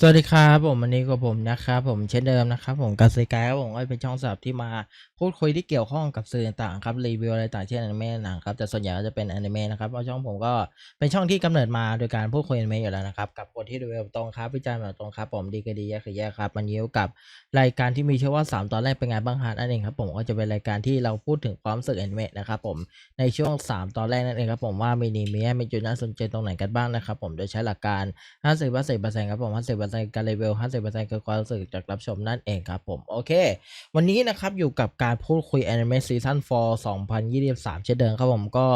สวัสดีครับผมวันนี้กับผมนะครับผมเช่นเดิมนะครับผมกับซีกายครับผมก็เป็นช่องสับที่มา พูดคุยที่เกี่ยวข้องกับสื่อต่างๆครับรีวิวอะไรต่างเช่นอนิเมะหนังครับแต่ส่วนใหญ่ก็จะเป็นอนิเมะนะครับเพราะช่องผมก็เป็นช่องที่กำเนิดมาโดยการพูดคุยอนิเมะอยู่แล้วนะครับกับคนที่รีวิวตรงครับวิจารณ์แบบตรงครับผมดีก็ดีแย่คือแย่ครับมันยิ้วกับรายการที่มีชื่อว่า 3 ตอนแรกเป็นไงบ้างฮะนั่นเองครับผมก็จะเป็นรายการที่เราพูดถึงความสึกอนิเมะนะครับผมในช่วง 3 ตอนแรกนั่นเองครับผมว่ามีนีมีแมีจุดน่าสนใจตรงไหนกันบ้างนะครับผมโดยใช้หลักการ50เปอร์เซ็นต์เปอร์เซ็นต์ครับผม50เปอร์เซ็นต์การรีวิว50เปอร์เซ็นต์คือความรู้สึกจากรับชมนั่นเองครับผมโอเค วันนี้นะครับอยู่กับการพูดคุย Anime Season 4 2023 เช่นเดิมครับผมก็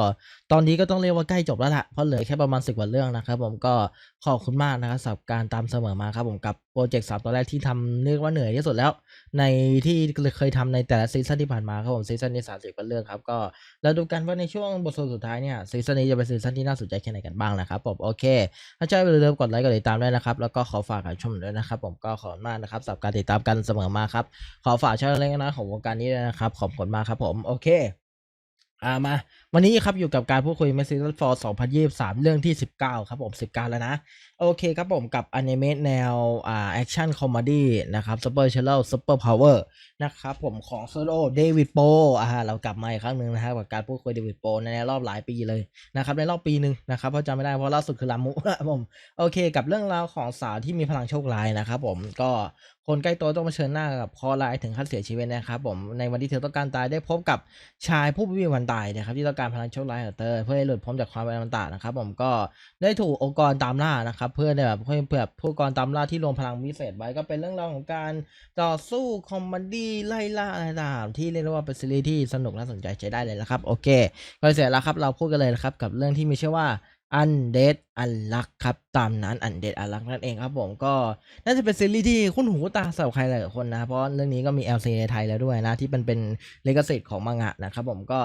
ตอนนี้ก็ต้องเรียกว่าใกล้จบแล้วละเพราะเหลือแค่ประมาณ10กว่าเรื่องนะครับผมก็ขอบคุณมากนะครับสำหรับการตามเสมอมาครับผมกับโปรเจกต์3ตอนแรกที่ทำเรียกว่าเหนื่อยที่สุดแล้ว ในที่เคยทำในแต่ละซีซันที่ผ่านมาครับผมซีซันนี้30กว่าเรื่องครับก็เราดูกันว่าในช่วงบทสรุปสุดท้ายเนี่ยซีซันนี้จะเป็นซีซันที่น่าสนใจแค่ไหนกันบ้างนะครับผมโอเค ถ้าชอบอย่าลืมกดไลค์กดติดตามด้วยนะครับแล้วก็ขอฝากการชมด้วยนะครับผมก็ขอบคุณมากนะครับสำหรับการติดตามกันเสมอมาครับขอฝากช่องเล็กๆนะของวงการนี้ด้วยนะครับ ขอบคุณมากครับผม โอเค อ่ามา วันนี้ครับอยู่กับการพูดคุย m e s s a g e for 2023 เรื่องที่ 19 ครับผม 19 แล้วนะ โอเคครับผมกับอนิเมะแนว อ่า แอคชั่นคอมเมดี้นะครับ Super c h a n n e l Super Power นะครับผมของโซโลเดวิดโปอ่าเรากลับมาอีกครั้งหนึ่งนะครับกับการพูดคุยเดวิดโปในรอบหลายปีเลยนะครับ ในรอบปีหนึ่งนะครับเพราะจำไม่ได้เพราะล่าสุดคือลามุครับผม โอเค กับเรื่องราวของสาวที่มีพลังโชคร้ายนะครับผมก็ คนใกล้ตัวต้องเผชิญหน้ากับข้อร้ายถึงขั้นเสียชีวิตนะครับผมในวันที่เธอต้องการตายได้พบกับชายผู้ไม่มีวันตายนะครับที่ต้องการพลังโชคร้ายของเธอเพื่อให้หลุดพ้นจากความเป็นอมตะนะครับ ผมก็ได้ถูกองค์กรตามล่านะครับเพื่อแบบเพื่อเพื่อผู้องค์กรตามล่าที่รวมพลังวิเศษไว้ก็เป็นเรื่องราวของการต่อสู้คอมเมดี้ไล่ล่าอะไรต่างๆที่เรียกว่าเป็นซีรีส์ที่สนุกและสนใจใช้ได้เลยนะครับโอเคก็เสร็จแล้วครับเราพูดกันเลยนะครับกับเรื่องที่มีชื่อว่า Undead Unluck ครับ ตามนั้น Undead Unluck นั่นเองครับผมก็น่าจะเป็นซีรีส์ที่คุ้นหูตาสำหรับใครหลายคนนะเพราะเรื่องนี้ก็มี LC ในไทยแล้วด้วยนะ ที่มันเป็นเลกสิตของมังงะนะครับผมก็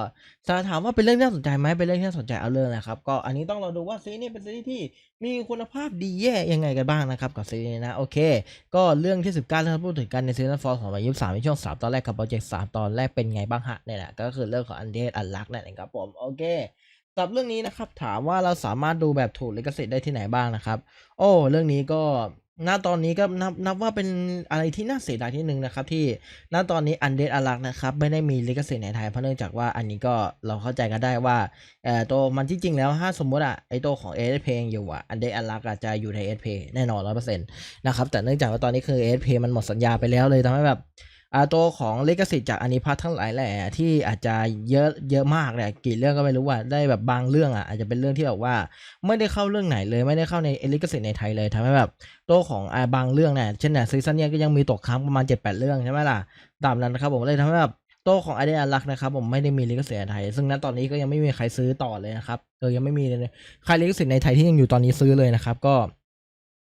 จะถามว่าเป็นเรื่องที่น่าสนใจไหมเป็นเรื่องที่น่าสนใจเอาเรื่องนะครับก็อันนี้ต้องเราดูว่าซีรีส์นี้เป็นซีรีส์ที่มีคุณภาพดีแย่ยังไงกันบ้างนะครับกับซีรีส์นี้นะโอเค ก็เรื่องที่ 19ที่เราพูดถึงกันในซีซั่น4ของ2023ในช่วง3ตอนแรกกับโปรเจกต์3ตอนแรกเป็นไงบ้างฮะเนี่ยแหละก็คือเรื่องของ Undead Unluck นั่นเองครับผมโอเค สำหรับเรื่องนี้นะครับถามว่าเราสามารถดูแบบถูกลิขสิทธิ์ได้ที่ไหนบ้างนะครับ โอ้ เรื่องนี้ก็ณตอนนี้ก็นับนับว่าเป็นอะไรที่น่าเสียดายที่หนึ่งนะครับ ที่ณตอนนี้อันเดดอลักนะครับไม่ได้มีลิขสิทธิ์ในไทยเพราะเนื่องจากว่าอันนี้ก็เราเข้าใจกันได้ว่าเอ่อตัวมันที่จริงแล้วถ้าสมมติอะไอตัวของเอสเพลงอยู่อะอันเดดอลักอาจจะอยู่ในเอสเพแน่นอนร้อยเปอร์เซ็นต์นะครับแต่เนื่องจากว่าตอนนี้คือเอสเพมันหมดสัญญาไปแล้วเลยทำให้แบบ ตัวของลิขสิทธิ์จากอนิพัททั้งหลายแหละที่อาจจะเยอะเยอะมากเนี่ยกี่เรื่องก็ไม่รู้ว่าได้แบบบางเรื่องอะอาจจะเป็นเรื่องที่แบบว่าไม่ได้เข้าเรื่องไหนเลยไม่ได้เข้าในลิขสิทธิ์ในไทยเลยทำให้แบบตัวของอบางเรื่องเนี่ยเช่นเนี่ยซีซั่นเนี้ยก็ยังมีตกค้างประมาณ 7-8 เรื่องใช่ไหมล่ะตามนั้นนะครับผมเลยทำให้แบบตัวของไอเดียลักนะครับผมไม่ได้มีลิขสิทธิ์ในไทย ซึ่งณตอนนี้ก็ยังไม่มีใครซื้อต่อเลยนะครับเออยังไม่มีเลยใครลิขสิทธิ์ในไทยที่ยังอยู่ตอนนี้ซื้อเลยนะครับ ก็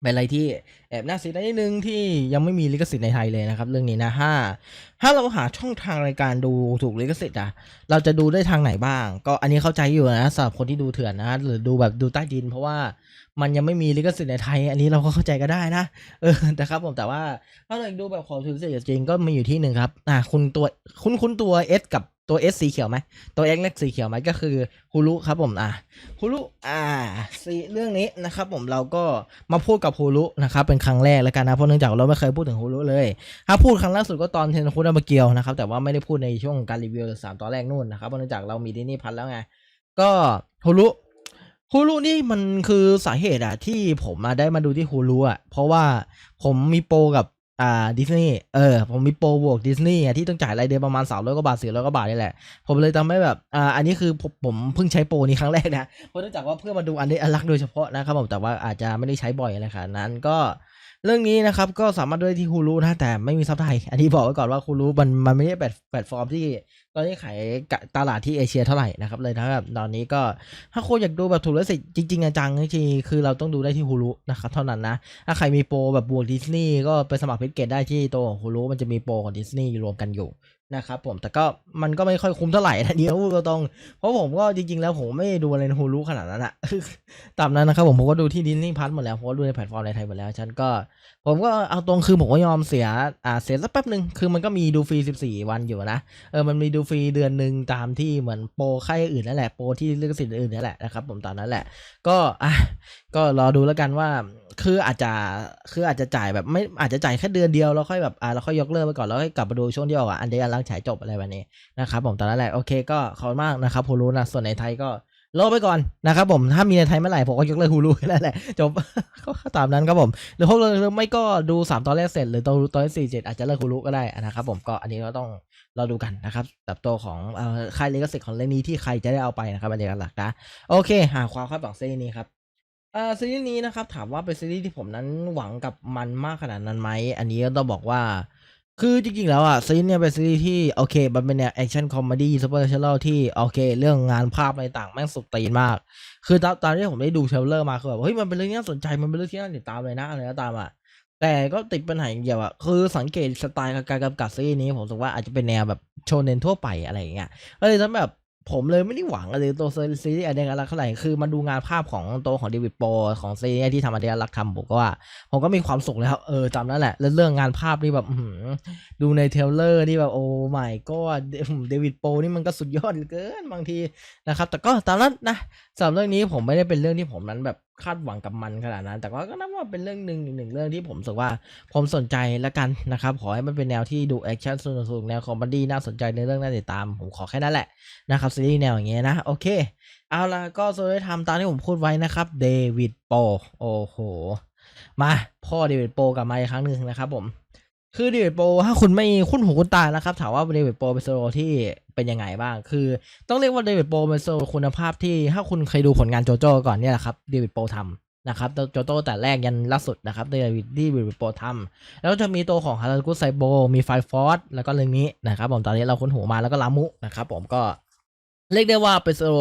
เป็นอะไรที่แอบน่าเสียดายนิดนึงที่ยังไม่มีลิขสิทธิ์ในไทยเลยนะครับ เรื่องนี้นะห้าถ้าเราหาช่องทางในการดูถูกลิขสิทธิ์อะเราจะดูได้ทางไหนบ้าง ก็อันนี้เข้าใจอยู่นะสำหรับคนที่ดูเถื่อนนะหรือดูแบบดูใต้ดิน เพราะว่ามันยังไม่มีลิขสิทธิ์ในไทย อันนี้เราก็เข้าใจก็ได้นะเออแต่ครับผมแต่ว่าถ้าเราดูแบบของถูกลิขสิทธิ์จริงก็มีอยู่ที่หนึ่งครับอ่าคุณตัวคุณคุณตัว S กับ ตัว S สีเขียวไหมตัว X เล็กสีเขียวไหมก็คือฮูรุครับผมอะฮูรุอ่าซีเรื่องนี้นะครับผมเราก็มาพูดกับฮูรุนะครับเป็นครั้งแรกแล้วกันนะเพราะเนื่องจากเราไม่เคยพูดถึงฮูรุเลยถ้าพูดครั้งล่าสุดก็ตอนเทนคุนามเกียวนะครับแต่ว่าไม่ได้พูดในช่วงการรีวิวสามตอนแรกนู่นนะครับเพราะเนื่องจากเรามีดินีย์พันแล้วไงก็ฮูรุฮูรุนี่มันคือสาเหตุอะที่ผมมาได้มาดูที่ฮูรุอะเพราะว่าผมมีโปรกับ อ่าดิสนีย์เออผมมีโปรบวกดิสนีย์อะที่ต้องจ่ายรายเดือนประมาณสามร้อยกว่าบาทสี่ร้อยกว่าบาทนี่แหละ ผมเลยทำให้แบบอ่าอันนี้คือผมผมเพิ่งใช้โปรนี้ครั้งแรกนะเพราะเนื่องจากว่าเพื่อมาดูอันนี้อันลักโดยเฉพาะนะครับผมแต่ว่าอาจจะไม่ได้ใช้บ่อยอะไรขนาดนั้นก็ เรื่องนี้นะครับก็สามารถดูได้ที่ฮูรูนะแต่ไม่มีซับไทย อันนี้บอกไว้ก่อนว่าฮูรูมันมันไม่ได้แพลตแพลตฟอร์มที่ตอนนี้ขายตลาดที่เอเชียเท่าไหร่นะครับเลยถ้าแบบตอนนี้ก็ถ้าคนอยากดูแบบถูกและสิจริง ๆ จังๆจริงๆคือเราต้องดูได้ที่ฮูรูนะครับเท่านั้นนะ ถ้าใครมีโปรแบบบวกดิสนีย์ก็ไปสมัครเพจเกตได้ที่ตัวของฮูรูมันจะมีโปรของดิสนีย์รวมกันอยู่ นะครับผมแต่ก็มันก็ไม่ค่อยคุ้มเท่าไหร่นะเดียวพูดตรงเพราะผมก็จริงๆแล้วผมไม่ดูอะไรในฮูรุขนาดนั้นอะตามนั้นนะครับผมผมก็ดูที่ดิสนีย์พัทหมดแล้วเพราะว่าดูในแพลตฟอร์มในไทยหมดแล้วฉันก็ ผมก็เอาตรงคือผมก็ยอมเสียอ่าเสียสักแป๊บหนึ่งคือมันก็มีดูฟรี14 วันอยู่นะเออมันมีดูฟรีเดือนหนึ่งตามที่เหมือนโปรค่ายอื่นนั่นแหละโปรที่ลิขสิทธิ์อื่นนั่นแหละนะครับผมตอนนั้นแหละ ก็อะก็รอดูแล้วกันว่าคืออาจจะคืออาจจะจ่ายแบบไม่อาจจะจ่ายแค่เดือนเดียวแล้วค่อยแบบอ่าแล้วค่อยยกเลิกไปก่อนแล้วค่อยกลับมาดูช่วงที่ออกอะอันเดียรังฉายจบอะไรแบบนี้นะครับผมตอนนั้นแหละโอเคก็ขอบคุณมากนะครับฮูรุนะส่วนในไทยก็ รอไปก่อนนะครับผม ถ้ามีในไทยเมื่อไหร่ผมก็ยกเลิกฮูรุนั่นแหละ จบก็ตามนั้นครับผม หรือพวกเราไม่ก็ดูสามตอนแรกเสร็จ หรือตอนตอนที่สี่เจ็ดอาจจะเลิกฮูรุก็ได้นะครับผมก็อันนี้ก็ต้องรอดูกันนะครับติบโตของค่ายลิขสิทธิ์ของเรื่องนี้ที่ใครจะได้เอาไปนะครับอันนี้ก็หลักนะโอเค หาความคาดหวังซีรีส์นี้ครับซีรีส์นี้นะครับถามว่าเป็นซีรีส์ที่ผมนั้นหวังกับมันมากขนาดนั้นไหมอันนี้ก็ต้องบอกว่า คือจริงๆ แล้วอะซีนเนี่ยเป็นซีรีส์ที่โอเค มันเป็นแนวแอคชั่นคอมเมดี้ซูเปอร์เชลที่โอเค เรื่องงานภาพอะไรต่างแม่งสุดตีนมาก คือตอนตอนที่ผมได้ดูเทรลเลอร์มาคือแบบเฮ้ยมันเป็นเรื่องที่น่าสนใจมันเป็นเรื่องที่น่าติดตามเลยนะอะไรก็ตามอะแต่ก็ติดปัญหาอย่างเดียวอะคือสังเกตสไตล์การกำกับซีรีส์นี้ผมรู้สึกว่าอาจจะเป็นแนวแบบโชเนนทั่วไปอะไรอย่างเงี้ยก็เลยทำแบบ ผมเลยไม่ได้หวังอะไรตัวซีรีส์อะไรกันเท่าไหร่คือมันดูงานภาพของตัวของเดวิดโปของซีรีส์ที่ทำอาเดียรักทำผมก็ว่า ผมก็มีความสุขแล้วเออจำนั่นแหละแล้วเรื่องงานภาพนี่แบบดูในเทลเลอร์นี่แบบโอ้ไม่ก็เดวิดโปนี่มันก็สุดยอดเหลือเกินบางทีนะครับ แต่ก็ตามนั้นนะสำหรับเรื่องนี้ผมไม่ได้เป็นเรื่องที่ผมนั้นแบบ คาดหวังกับมันขนาดนั้น แต่ว่าก็นับว่าเป็นเรื่องหนึ่งหนึ่งเรื่องที่ผมสึกว่าผมสนใจแล้วกันนะครับ ขอให้มันเป็นแนวที่ดูแอคชั่นสนุกๆแนวคอมเมดี้น่าสนใจในเรื่องน่าติดตาม ผมขอแค่นั้นแหละนะครับซีรีส์แนวอย่างเงี้ยนะ โอเค เอาละก็โซได้ทำตามที่ผมพูดไว้นะครับเดวิดโปโอ้โห มาพ่อเดวิดโปกลับมาอีกครั้งหนึ่งนะครับผม คือเดวิดโปถ้าคุณไม่คุ้นหูคุ้นตานะครับ ถามว่าเดวิดโปเป็นโซโลที่เป็นยังไงบ้าง คือ ต้องเรียกว่าเดวิดโปเป็นโซโลคุณภาพที่ถ้าคุณเคยดูผลงานโจโจ้ก่อนเนี่ยแหละครับเดวิดโปทำนะครับโจโจ้แต่แรกยันล่าสุดนะครับเดวิดที่เดวิดโปทำแล้วจะมีตัวของฮารากุไซโบมีไฟฟอร์สแล้วก็เรื่องนี้นะครับผมตอนนี้เราคุ้นหูมาแล้วก็ลามุนะครับผมก็ เรียกได้ว่าเป็นโซโล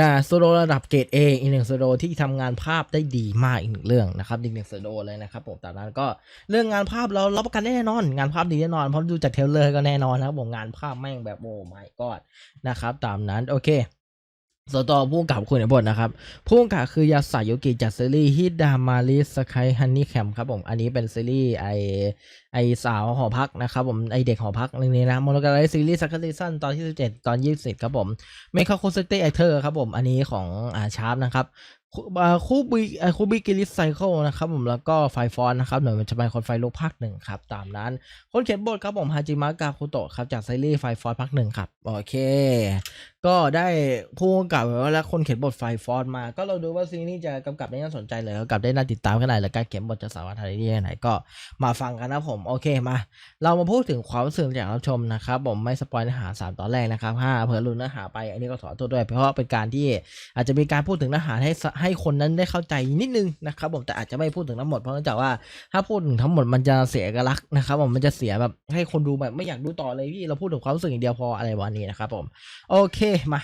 นะโซโลระดับเกรดเออีกหนึ่งโซโลที่ทำงานภาพได้ดีมากอีกหนึ่งเรื่องนะครับอีกหนึ่งโซโลเลยนะครับผมแต่นั้นก็เรื่องงานภาพเรารับประกันได้แน่นอน งานภาพดีแน่นอนเพราะดูจากเทลเลอร์ก็แน่นอนนะครับผมงานภาพแม่งแบบโอ้ไม่กอดนะครับตามนั้นโอเค สตอผู้กับคุณในบทนะครับผู้กับคือยาสายุกิจากซีรีส์ฮิดามาริสกายฮันนี่แคมครับผม อันนี้เป็นซีรีส์ไอไอสาวหอพักนะครับผม ไอเด็กหอพักเรื่องนี้นะโมโนกาไลซีรีส์ซักซีซั่นตอนที่ 17 ตอน 20 ครับผมเมคาโคสเตแอคเตอร์ครับผม อันนี้ของอาชาร์ปนะครับ คูอ่าคูบิอ่าคูบิกิลิสไซเคิลนะครับผมแล้วก็ไฟฟอนนะครับหน่วยมันจะเป็นคนไฟลุกภาคหนึ่งครับ ตามนั้น คนเขียนบทครับผมฮาจิมะกาคุโตะครับ จากซีรีส์ไฟฟอนภาคหนึ่งครับ โอเค ก็ได้ผู้กำกับและคนเขียนบทไฟฟอนมา ก็เราดูว่าซีรีส์นี้จะกำกับได้น่าสนใจเลยกำกับได้น่าติดตามขนาดไหนและการเขียนบทจะสามารถทำได้ดีแค่ไหนก็มาฟังกันนะผมโอเคมา เรามาพูดถึงความรู้สึกจากรับชมนะครับผมไม่สปอยเนื้อหาสามตอนแรกนะครับถ้าเผื่อรู้เนื้อหาไปอันนี้ก็ขอโทษด้วยเพราะเป็นการที่อาจจะมีการพูดถึงเนื้อหาให้ให้คนนั้นได้เข้าใจนิดนึงนะครับผมแต่อาจจะไม่พูดถึงทั้งหมดเพราะเนื่องจากว่าถ้าพูดถึงทั้งหมดมันจะเสียเอกลักษณ์นะครับผมมันจะเสียแบบให้คนดูแบบไม่อยากดูต่อเลยพี่เราพูดถึงความรู้สึกอย่างเดียวพออะไรวันนี้นะครับผมโอเคมา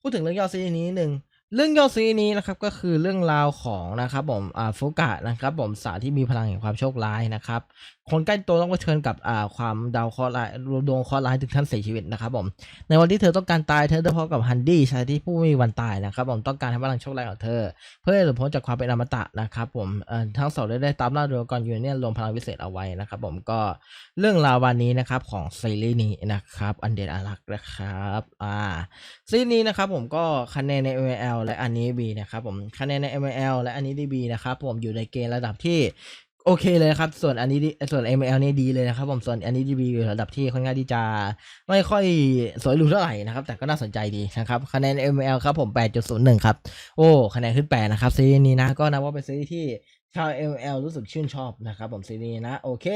พูดถึงเรื่องย่อซีรีส์นี้นิดนึงเรื่องย่อซีรีส์นี้นะครับก็คือเรื่องราวของนะครับผมอ่าฟุกะนะครับผมสาวที่มีพลังแห่งความโชคร้ายนะครับ คนใกล้ตัวต้องเผชิญกับอ่าความดาวเคราะห์ร้ายดวงเคราะห์ร้ายถึงขั้นเสียชีวิตนะครับผมในวันที่เธอต้องการตายเธอได้พบกับฮันดี้ชายที่ผู้ไม่มีวันตายนะครับผมต้องการให้พลังโชคร้ายของเธอ เพื่อให้หลุดพ้นจากความเป็นอมตะนะครับผมเอ่อทั้งสองได้ได้ตามล่าดวงกรยูเนี่ยรวมพลังวิเศษเอาไว้นะครับผมก็เรื่องราววันนี้นะครับของซีรีส์นี้นะครับอันเดนอารักนะครับอ่าซีรีส์นี้นะครับผมก็คะแนนใน ML และอันนี้ B นะครับผมคะแนนใน ML และอันนี้ DB นะครับผมอยู่ในเกณฑ์ระดับที่ โอเคเลยครับ ส่วนอันนี้ส่วน ML นี่ดีเลยนะครับผมส่วนอันนี้ DB อยู่ระดับที่ค่อนข้างที่จะไม่ค่อยสวยหรูเท่าไหร่นะครับ แต่ก็น่าสนใจดีนะครับคะแนน ML ครับผม 8.01 ครับ โอ้คะแนนขึ้น 8 นะครับซีรีส์นี้นะก็นับว่าเป็นซีรีส์ที่ชาว ML รู้สึกชื่นชอบนะครับผมซีรีส์นี้นะโอเค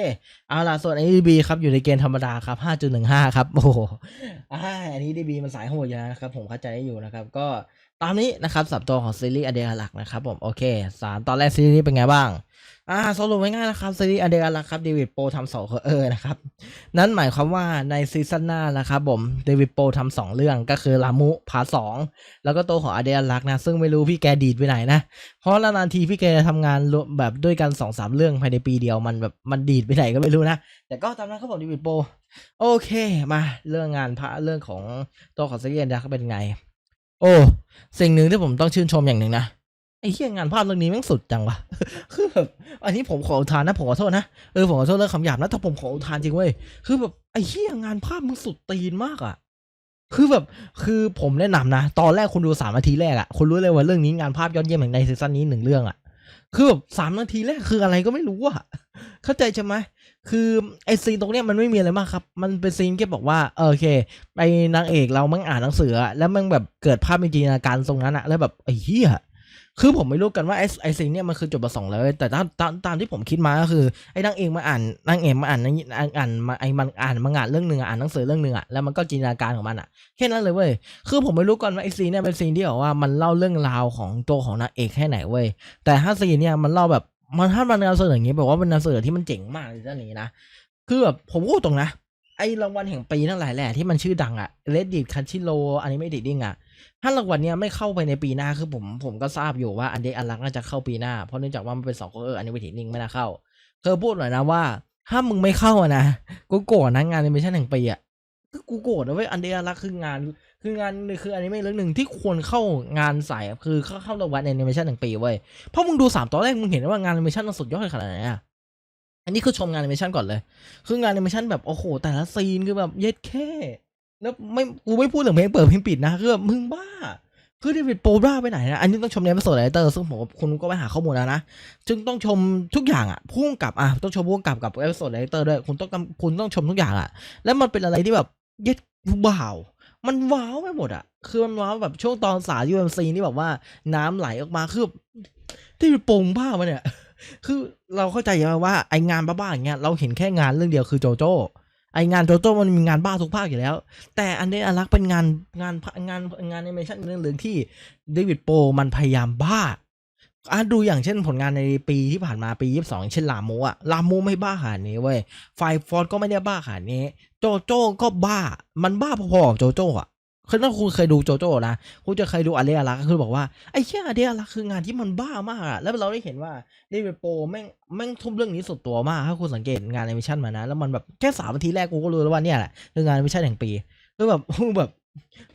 เอาล่ะ ส่วน NDB ครับ อยู่ในเกณฑ์ธรรมดาครับ 5.15 ครับ โอ้โหอ่าอันนี้ DB มันสายโหดอยู่แล้วนะครับ ผมเข้าใจอยู่นะครับ ก็ ตามนี้นะครับสับตัวของซีรีส์อเดียหลักนะครับผมโอเคสามตอนแรกซีรีส์เป็นไงบ้างอ่าสรุปง่ายๆนะครับซีรีส์อเดียหลักครับเดวิดโปทำสองเออนะครับนั่นหมายความว่าในซีซั่นหน้านะครับผมเดวิดโปทำสองเรื่องก็คือลามุพาสองแล้วก็ตัวของอเดียลักนะซึ่งไม่รู้พี่แกดีดไปไหนนะเพราะนานๆทีพี่แกทำงานแบบด้วยกันสองสามเรื่องภายในปีเดียวมันแบบมันดีดไปไหนก็ไม่รู้นะแต่ก็ตามนั้นครับผมเดวิดโปโอเคมาเรื่องงานพระเรื่องของตัวของซีรีส์อเดียเขาเป็นไง โอ้สิ่งหนึ่งที่ผมต้องชื่นชมอย่างหนึ่งนะไอ้เหี้ยงานภาพเรื่องนี้แม่งสุดจังวะคือแบบอันนี้ผมขออุทานนะผมขอโทษนะเออผมขอโทษเรื่องคำหยาบนะถ้าผมขออุทานจริงเว้ยคือแบบไอ้เหี้ยงานภาพมึงสุดตีนมากอะคือแบบคือผมแนะนำนะ ตอนแรกคุณดูสามนาทีแรกอะคุณรู้เลยว่าเรื่องนี้งานภาพยอดเยี่ยมอย่งในซีซั่นนี้หนึ่งเรื่องอะคือแบบสามนาทีแรกคืออะไรก็ไม่รู้อะเข้าใจใช่ไหม คือไอซีนตรงเนี้ยมันไม่มีอะไรมากครับ มันเป็นซีนแค่บอกว่าโอเคไอนางเอกเรามั่งอ่านหนังสือแล้วมันแบบเกิดภาพในจินตนาการตรงนั้นอะแล้วแบบไอ้เหี้ยคือผมไม่รู้กันว่าไอไอ้สิ่งเนี้ยมันคือจุดประสงค์เลยแต่ตามตามตามที่ผมคิดมาก็คือไอ้นางเอกมาอ่านนางเอกมาอ่านอ่านอ่านมาไอ้มันอ่านมังงะเรื่องหนึ่งอ่านหนังสือเรื่องหนึ่งอะแล้วมันก็จินตนาการของมันอะแค่นั้นเลยเว้ยคือผมไม่รู้ก่อนว่าไอซีนเนี่ยเป็นซีนที่แบบว่ามันเล่าเรื่องราวของตัวของนางเอกแค่ไหนเว้ยแต่ถ้าซีนเนี่ยมันเล่าแบบ มันถ้ามันนำเสนออย่างงี้แบบว่ามันนำเสนอที่มันเจ๋งมากในเรื่องนี้นะคือแบบผมพูดตรงนะไอรางวัลแห่งปีทั้งหลายแหละที่มันชื่อดังอะเลดดิทคันชิโรอันนี้ไม่ดิดดิ้งอะถ้ารางวัลเนี้ยไม่เข้าไปในปีหน้าคือผมผมก็ทราบอยู่ว่าอันเดอันลักน่าจะเข้าปีหน้าเพราะเนื่องจากว่ามันเป็นสองเอออันนี้ไม่ดิดดิ้งไม่น่าเข้าเธอพูดหน่อยนะว่า ถ้ามึงไม่เข้าอะนะกูโกรธนะงานในเมชั่นแห่งปีอะคือกูโกรธนะเว้ยอันเดอันลักคืองาน คืองานคืออันนี้ไม่เรื่องหนึ่งที่ควรเข้างานสายคือเข้าเข้ารางวัลแอนิเมชันแห่งปีเว้ยเพราะมึงดูสามตอนแรกมึงเห็นว่างานแอนิเมชันมันสุดยอดขนาดไหนอะอันนี้คือชมงานแอนิเมชันก่อนเลย คืองานแอนิเมชันแบบโอ้โห แต่ละซีนคือแบบเย็ดแค่แล้วไม่กูไม่พูดถึงเพลงเปิดเพลงปิดนะคือแบบมึงบ้า คือเดวิดโปรบ้าไปไหนนะ อันนี้ต้องชมในประสดไลเตอร์ซึ่งผมคุณก็ไปหาข้อมูลแล้วนะ จึงต้องชมทุกอย่างอะพุ่งกับอะต้องชมพุ่งกับกับเอพิโซดไลเตอร์ด้วยคุณต้องคุณต้องชมทุกอย่างอะ แล้วมันเป็นอะไรที่แบบเย็ดว้าว มันว้าวไปหมดอะคือมันว้าวแบบช่วงตอนสาย UMC นี่แบบว่าน้ำไหลออกมาคือที่เป็นโป่งบ้ามาเนี่ย คือเราเข้าใจอยู่ว่าไองานบ้าๆอย่างเงี้ยเราเห็นแค่งานเรื่องเดียวคือโจโจ้ไองานโจโจ้มันมีงานบ้าทุกภาคอยู่แล้ว แต่อันนี้อันรักเป็นงานงานงานงานแอนิเมชันเรื่องหนึ่งที่เดวิดโปมันพยายามบ้า อะดูอย่างเช่นผลงานในปีที่ผ่านมาปี 22 เช่นลาโมอะลาโมไม่บ้าขนาดนี้เว้ยไฟฟอร์ก็ไม่ได้บ้าขนาดนี้ โจโจ้ก็บ้า มันบ้าพอๆกับโจโจ้อะคือถ้าคุณเคยดูโจโจ้นะคุณจะเคยดูอาเรียรักคือบอกว่าไอ้เชี่ยอาเรียรักคืองานที่มันบ้ามากอะแล้วเราได้เห็นว่าเดวิดโปแม่งแม่งทุ่มเรื่องนี้สุดตัวมากถ้าคุณสังเกตงานแอนิเมชันมานะ แล้วมันแบบแค่สามนาทีแรกกูก็รู้แล้วว่าเนี่ยแหละคืองานแอนิเมชันแห่งปีคือแบบแบบ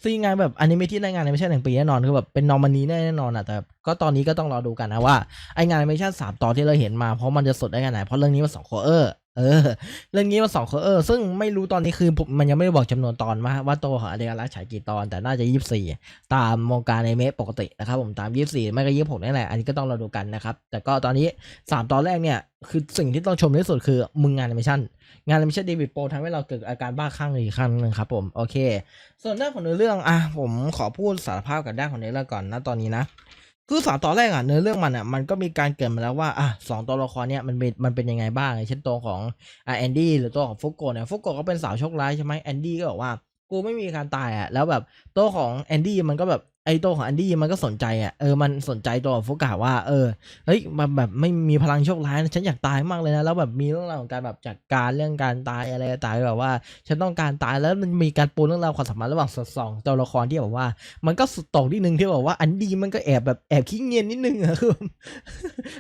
ซีงานแบบอนิเมะที่ได้งานแอนิเมชันแห่งปีแน่นอนคือแบบเป็นนอมานีแน่นอนอะแต่ก็ตอนนี้ก็ต้องรอดูกันนะว่าไองานแอนิเมชันสามตอนที่เราเห็นมาเพราะมันจะสดได้ขนาดไหนเพราะเรื่องนี้มันสองโคเออร์ เออ เรื่องนี้มันสองโคเออซึ่งไม่รู้ตอนนี้คือผมมันยังไม่ได้บอกจำนวนตอนมาว่าตัวของอเดียรักฉายกี่ตอน แต่น่าจะยี่สิบสี่ตามวงการอนิเมะปกตินะครับผมตามยี่สิบสี่ไม่ก็ยี่สิบหกนี่แหละ อันนี้ก็ต้องรอดูกันนะครับ แต่ก็ตอนนี้สามตอนแรกเนี่ยคือสิ่งที่ต้องชมที่สุดคือมึงงานแอนิเมชันงานแอนิเมชันเดวิดโปรทำให้เราเกิดอาการบ้าคลั่งอีกครั้งหนึ่งครับผมโอเค ส่วนด้านของเนื้อเรื่องอะผมขอพูดสารภาพกับด้านของเนื้อเรื่องก่อนนะตอนนี้นะ คือสามตอนแรกอะเนื้อเรื่องมันอะมันก็มีการเกิดมาแล้วว่าอะสองตัวละครเนี่ยมันเป็นมันเป็นยังไงบ้างอย่างเช่นตัวของอะแอนดี้หรือตัวของฟุกโกเนี่ยฟุกโกก็เป็นสาวโชคร้ายใช่ไหมแอนดี้ก็บอกว่ากูไม่มีการตายอะแล้วแบบตัวของแอนดี้มันก็แบบ ไอตัวของแอนดี้มันก็สนใจอะเออมันสนใจตัวฟุกกะว่า เออเฮ้ยมันแบบไม่มีพลังโชคร้ายนะฉันอยากตายมากเลยนะแล้วแบบมีเรื่องราวของการแบบจัดการเรื่องการตายอะไรต่างๆแบบว่า ฉันต้องการตายแล้วมันมีการปูเรื่องราวความสัมพันธ์ระหว่างสองตัวละครที่แบบว่า มันก็สุดต่งที่หนึ่งที่แบบว่าอันดี้มันก็แอบแบบแอบขี้เงียนนิดนึงอะคือ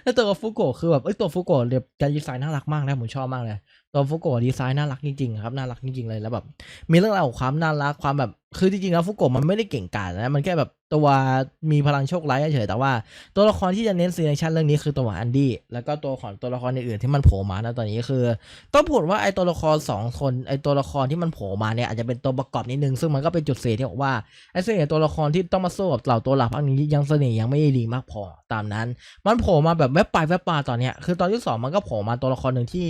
แล้วตัวฟุโกะคือแบบเอ้ยตัวฟุโกะเรียบการดีไซน์น่ารักมากนะผมชอบมากเลยตัวฟุโกะดีไซน์น่ารักจริงๆครับน่ารักจริงๆเลยแล้วแบบมีเรื่องราวของความน่ารักความแบบ คือจริงๆแล้วฟุกโกะมันไม่ได้เก่งกาจนะ มันแค่แบบตัวมีพลังโชคร้ายเฉยๆแต่ว่าตัวละครที่จะเน้นซีนชั่นเรื่องนี้คือตัวองอันดี้แล้วก็ตัวของตัวละครอื่นๆที่มันโผล่มานะตอนนี้คือ ต้องพูดว่าไอตัวละครสองคนไอตัวละครที่มันโผล่มาเนี่ยอาจจะเป็นตัวประกอบนิดนึงซึ่งมันก็เป็นจุดเสียที่บอกว่าไอเสน่ห์ตัวละครที่ต้องมาสู้กับเหล่าตัวหลักอันนี้ยังเสน่ห์ยังไม่ดีมากพอตามนั้น มันโผล่มาแบบแวบไปแวบมาตอนเนี้ยคือตอนที่สองมันก็โผล่มาตัวละครหนึ่งที่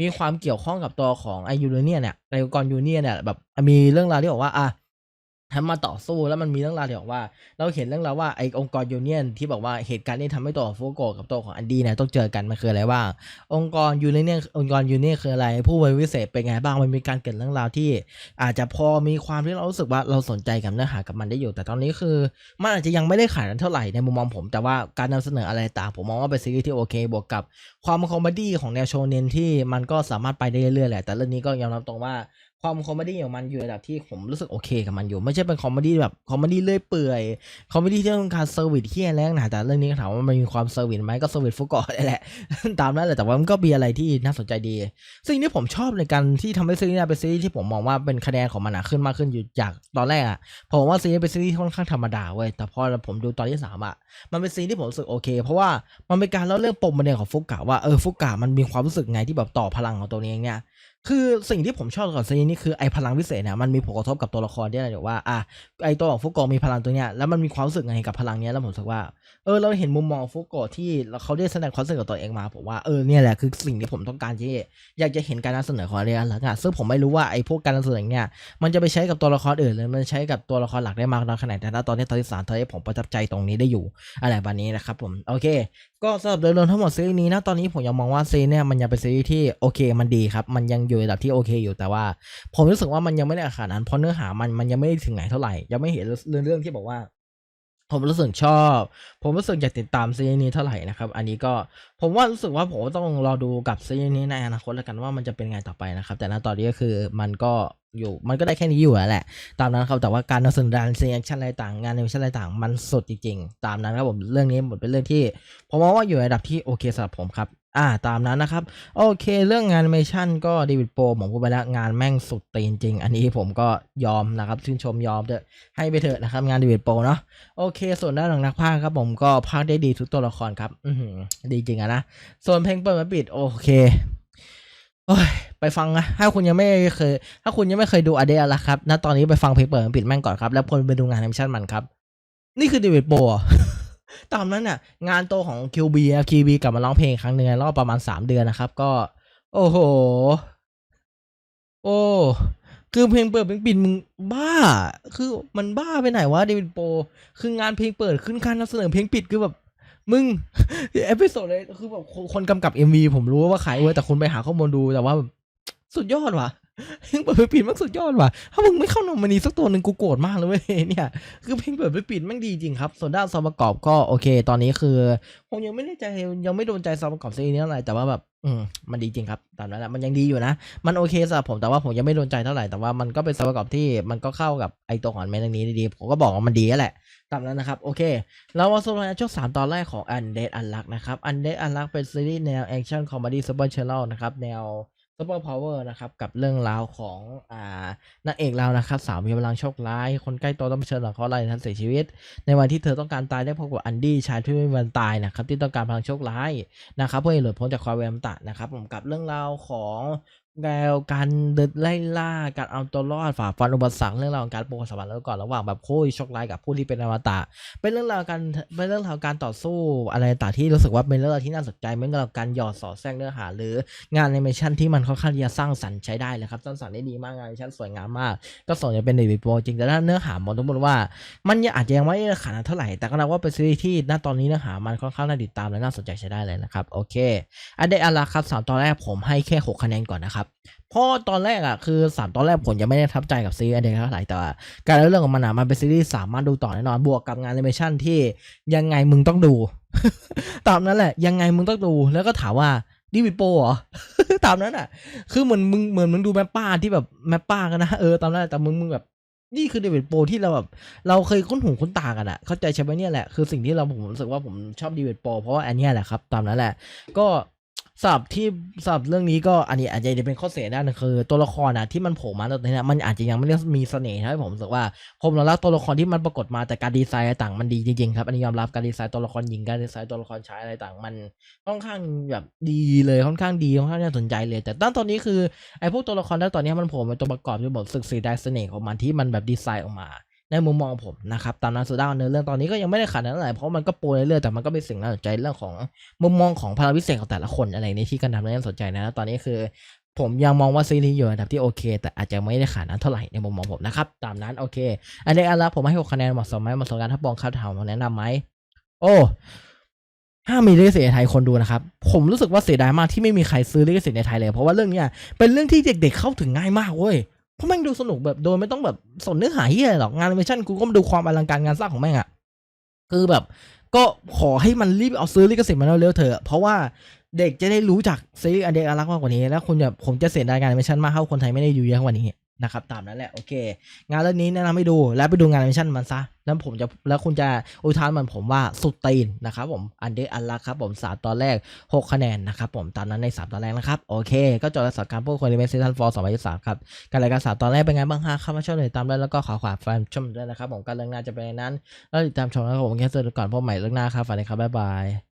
มีความเกี่ยวข้องกับตัวของไอยูเรเนียเนี่ยไอองค์กรยูเนียเนี่ยแบบมีเรื่องราวที่บอกว่าอะ ทำมาต่อสู้แล้วมันมีเรื่องราวที่บอกว่า เราเห็นเรื่องราวว่าไอ้องค์กรยูเนียนที่บอกว่าเหตุการณ์นี้ทำให้ตัวของฟูโกกับตัวของอันดี้เนี่ยต้องเจอกันมันคืออะไรบ้างองค์กรยูเนียนองค์กรยูเนียนคืออะไร ผู้บริวิเศษเป็นไงบ้างมันมีการเกิดเรื่องราวที่ อาจจะพอมีความที่เรารู้สึกว่าเราสนใจกับเนื้อหากับมันได้อยู่ แต่ตอนนี้คือ มันอาจจะยังไม่ได้ขายกันเท่าไหร่ในมุมมองผม แต่ว่าการนำเสนออะไรต่างผมมองว่าเป็นซีรีส์ที่โอเค บวกกับความคอมเมดี้ของแนวโชเนนที่มันก็สามารถไปได้เรื่อยๆแหละแต่เรื่องนี้ก็ยอมรับตรงว่า ความคอมเมดี้ของมันอยู่ระดับที่ผมรู้สึกโอเคกับมันอยู่ ไม่ใช่เป็นคอมเมดี้แบบคอมเมดี้เลื่อยเปื่อยคอมเมดี้ที่ต้องการเซอร์วิสที่แรงหนาแต่เรื่องนี้ถามว่ามันมีความเซอร์วิสไหมก็เซอร์วิสฟุกกอแหละ ตามนั้นแหละแต่ว่ามันก็มีอะไรที่น่าสนใจดี สิ่งที่ผมชอบในการที่ทำให้ซีรีส์เนี้เป็นซีรีส์ที่ผมมองว่าเป็นคะแนนของมันอะขึ้นมากขึ้นอยู่จากตอนแรกอะผมว่าซีรีส์เป็นซีรีส์ที่ค่อนข้างธรรมดาเว้ยแต่พอผมดูตอนที่สามอะมันเป็นซีรีส์ที่ผมรู้สึกโอเค เพราะว่ามันเป็นการเล่าเรื่องปมประเด็นของฟุกกะว่าเออฟุกกะมันมีความรู้สึกไงที่แบบต่อพลังของตัวเองเนี่ย คือสิ่งที่ผมชอบกับซีรีส์นี้คือไอ้พลังพิเศษเนี่ยมันมีผลกระทบกับตัวละครที่อะไรว่าอะไอ้ตัวของฟุกโกมีพลังตัวเนี้ยแล้วมันมีความรู้สึกไงกับพลังเนี้ยแล้วผมรู้สึกว่าเออเราเห็นมุมมองฟุกโกที่เขาได้แสดงความรู้สึกกับตัวเองมาผมว่าเออเนี่ยแหละคือสิ่งที่ผมต้องการที่อยากจะเห็นการนำเสนอของเรียนหลังอะซึ่งผมไม่รู้ว่าไอ้พวกการนำเสนอเนี่ยมันจะไปใช้กับตัวละครอื่นหรือมันใช้กับตัวละครหลักได้มากน้อยขนาดไหนแต่ตอนนี้ตอนที่สามเธอให้ผมประทับใจตรงนี้ได้อยู่อะไรแบบนี้นะครับผมโอเค ก็สำหรับโดยรวมทั้งหมดซีรีส์นี้นะตอนนี้ผมยังมองว่าซีรีส์เนี่ยมันยังเป็นซีรีส์ที่โอเคมันดีครับ มันยังอยู่ในระดับที่โอเคอยู่แต่ว่า ผมรู้สึกว่ามันยังไม่ได้ขนาดนั้นเพราะเนื้อหามันมันยังไม่ได้ถึงไหนเท่าไหร่ยังไม่เห็นเรื่องเรื่องที่บอกว่า ผมรู้สึกชอบ ผมรู้สึกอยากติดตามซีรีส์นี้เท่าไหร่นะครับ อันนี้ก็ผมว่ารู้สึกว่าผมต้องรอดูกับซีรีส์นี้ในอนาคตแล้วกันว่ามันจะเป็นไงต่อไปนะครับ แต่ณตอนนี้ก็คือมันก็อยู่มันก็ได้แค่นี้อยู่แล้วแหละ ตามนั้นครับแต่ว่าการนำเสนอการซีแอคชั่นอะไรต่างงานในชั่นอะไรต่างมันสุดจริงๆ ตามนั้นครับผมเรื่องนี้หมดเป็นเรื่องที่ ผมมองว่าอยู่ในระดับที่โอเคสำหรับผมครับ อ่าตามนั้นนะครับ โอเค เรื่องงานแอนิเมชันก็เดวิดโปรผมพูดไปแล้วงานแม่งสุดตีนจริง อันนี้ผมก็ยอมนะครับ ชื่นชมยอมเถอะให้ไปเถอะนะครับ งานเดวิดโปรเนาะโอเค ส่วนด้านของนักพากย์ครับผมก็พากได้ดีทุกตัวละครครับ อือหือดีจริงอะนะ ส่วนเพลงเปิดมาปิด โอเคโอ้ยไปฟังนะถ้าคุณยังไม่เคย ถ้าคุณยังไม่เคยดูอเดลละครับณตอนนี้ไปฟังเพลงเปิดมาปิดแม่งก่อนครับ แล้วคนไปดูงานแอนิเมชันมันครับ นี่คือเดวิดโปร ตามนั้นน่ะ งานโตของ QB นะ QB กลับมาร้องเพลงครั้งหนึ่งรอบประมาณสามเดือนนะครับ ก็ โอ้โห โอ้ คือเพลงเปิดเพลงปิดมึงบ้า คือมันบ้าไปไหนวะเดวิดโปรคืองานเพลงเปิดขึ้นการนำเสนอเพลงปิดคือแบบมึงเอพิโซดเลยคือแบบคนกำกับ MV ผมรู้ว่าใครเว้ยแต่คุณไปหาข้อมูลดูแต่ว่า สุดยอดว่ะ เพลงเปิดเพลงปิดมันสุดยอดว่ะ ถ้ามึงไม่เข้านอมินีสักตัวหนึ่งกูโกรธมากเลยเว้ยเนี่ย คือเพลงเปิดเพลงปิดมันดีจริงครับ ส่วนด้านซาวประกอบก็โอเค ตอนนี้คือผมยังไม่ได้ใจยังไม่โดนใจซาวประกอบซีรีส์นี้เท่าไหร่แต่ว่าแบบอืมมันดีจริงครับตามนั้นแหละมันยังดีอยู่นะ มันโอเคสำหรับผมแต่ว่าผมยังไม่โดนใจเท่าไหร่แต่ว่ามันก็เป็นซาวประกอบที่มันก็เข้ากับไอตัวของแมนเรื่องนี้ดีๆผมก็บอกว่ามันดีแล้วแหละตามนั้นนะครับโอเคเรามาสรุปในช่วงสามตอนแรกของ Undead Unluck นะครับ Undead Unluck เป็นซีรีส์แนวแอคชั่นคอมเมดี้ซูเปอร์เชลนะครับแนว ซูเปอร์พาวเวอร์นะครับกับเรื่องราวของอ่านางเอกเรานะครับ สาวมีพลังโชคร้าย คนใกล้ตัวต้องเผชิญกับเขาไล่ทันเสียชีวิต ในวันที่เธอต้องการตายได้พบกับอันดี้ชายที่ไม่มีวันตายนะครับที่ต้องการพลังโชคร้ายนะครับเพื่อให้หลุดพ้นจากความเวรตะนะครับผมกับเรื่องราวของ แนวการเดินไล่ล่าการเอาตัวรอดฝ่าฟันอุปสรรคเรื่องราวของการโปรสวรรค์แล้วก่อนระหว่างแบบโค้ยโชคร้ายกับผู้ที่เป็นอมตะเป็นเรื่องราวการเป็นเรื่องราวการต่อสู้อะไรต่างที่รู้สึกว่าเป็นเรื่องราวที่น่าสนใจเป็นเรื่องราวการหยอดสอดแทรกเนื้อหา หรืองานแอนิเมชันที่มันค่อนข้างจะสร้างสรรค์ใช้ได้เลยครับสร้างสรรค์ได้ดีมากงานแอนิเมชันสวยงามมาก ก็ส่วนจะเป็นเดวิดโปรจริงแต่ถ้าเนื้อหามองทุกคนว่า มันยังอาจจะยังไม่ขนาดเท่าไหร่แต่ก็นับว่าเป็นซีรีส์ที่ณตอนนี้เนื้อหามันค่อนข้างน่าติดตามและน่าสนใจใช้ได้เลยนะครับโอเคอันเดอร์ละครับสามตอนแรกผมให้แค่หกคะแนนก่อนนะครับเพราะตอนแรกอะคือสามตอนแรกผมยังไม่ได้ทับใจกับซีรีส์อเดอร์เท่าไหร่แต่ว่าการเล่าเรื่องของมันอะมันเป็นซีรีส์สามารถดูต่อแน่นอนบวกกับงานแอนิเมชันที่ยังไงมึงต้องดู ตามนั้นแหละ ยังไงมึงต้องดูแล้วก็ถามว่าดิวิโปเหรอ ตามนั้นอะ คือเหมือนมึงเหมือนมึงดูแมปป้าที่แบบแมปป้ากันนะเออตามนั้นแต่มึงมึงแบบนี่คือเดวิดโปที่เราแบบเราเคยคุ้นหูคุ้นตากันอะเข้าใจใช่ไหมเนี่ยแหละคือสิ่งที่เราผมรู้สึกว่าผมชอบเดวิดโปเพราะว่าอันเนี้ยแหละครับ ตามนั้นแหละ ก็ สำหรับที่สำหรับเรื่องนี้ก็อันนี้อาจจะเป็นข้อเสียด้านหนึงคือ ตัวละครนะที่มันโผล่มาตอนนี้นะมันอาจจะยังไม่ได้มีเสน่ห์ให้ผมรู้สึกว่า ผมรักตัวละครที่มันปรากฏมาแต่การดีไซน์อะไรต่างมันดีจริงๆครับอันนี้ยอมรับการดีไซน์ตัวละครหญิงการดีไซน์ตัวละครชายอะไรต่างมันค่อนข้างแบบดีเลยค่อนข้างดีค่อนข้างน่าสนใจเลย แต่ตั้งตอนนี้คือไอ้พวกตัวละครแล้วตอนนี้มันโผล่มาตัวประกอบที่บอกสึกสีได้เสน่ห์ของมันที่มันแบบดีไซน์ออกมา ในมุมมองผมนะครับตามนั้นสุดาเนื้อเรื่องตอนนี้ก็ยังไม่ได้ขาดนั้นเท่าไรเพราะมันก็โปรเรื่อยๆแต่มันก็เป็นสิ่งน่าสนใจเรื่องของมุมมองของพลังพิเศษของแต่ละคนอะไรนี้ที่กันทำให้น่าสนใจนะตอนนี้คือ ผมยังมองว่าซีรีส์อยู่ในระดับที่โอเค แต่อาจจะไม่ได้ขาดนั้นเท่าไหร่ในมุมมองผมนะครับตามนั้นโอเค อันนี้อันละผมให้หกคะแนนเหมาะสมไหมเหมาะสมกันถ้าบองคำถามมแนะนำไหมโอ้ถ้ามีลิขสิทธิ์ในไทยคนดูนะครับ ผมรู้สึกว่าเสียดายมากที่ไม่มีใครซื้อลิขสิทธิ์ในไทยเลย เพราะว่าเรื่องเนี้ยเป็นเรื่องที่เด็กๆเข้าถึงง่ายมากเว้ย เพราะแม่งดูสนุกแบบโดยไม่ต้องแบบสนเนื้อหาเฮียหรอกงานแอนิเมชันกูก็มาดูความอลังการงานสร้างของแม่งอะคือแบบ ก็ขอให้มันรีบเอาซื้อลิขสิทธิ์มาเร็วๆเถอะเพราะว่าเด็กจะได้รู้จักซีรีส์อันเด็กอลักมากกว่านี้ แล้วคุณแบบผมจะเสียดายงานแอนิเมชันมากเท่าคนไทยไม่ได้อยู่เยอะกว่านี้ นะครับตามนั้นแหละโอเค งานเรื่องนี้แนะนำให้ดูแล้วไปดูงานแอนิเมชั่นมันซะ แล้วผมจะแล้วคุณจะอุทานเหมือนผมว่าสุดตีนนะครับผมอันเดอร์อันละครับผมสามตอนแรก 6 คะแนนนะครับผมตามนั้นใน 3 ตอนแรกนะครับ โอเค ก็จบแล้วสำหรับการพูดคุยในเมสซีซั่นฟอร์สองพันยี่สามครับการรายการสามตอนแรกเป็นไงบ้างฮะเข้ามาชมเลยตามด้แล้วก็ขอขวาแฟนชมด้วยนะครับผมการเรื่องหน้าจะเป็นย่างนั้น แล้วติดตามชมนะครับผมแค่เจอก่อนพบใหม่เรื่องหน้าครับฝันดีครับบ๊ายบาย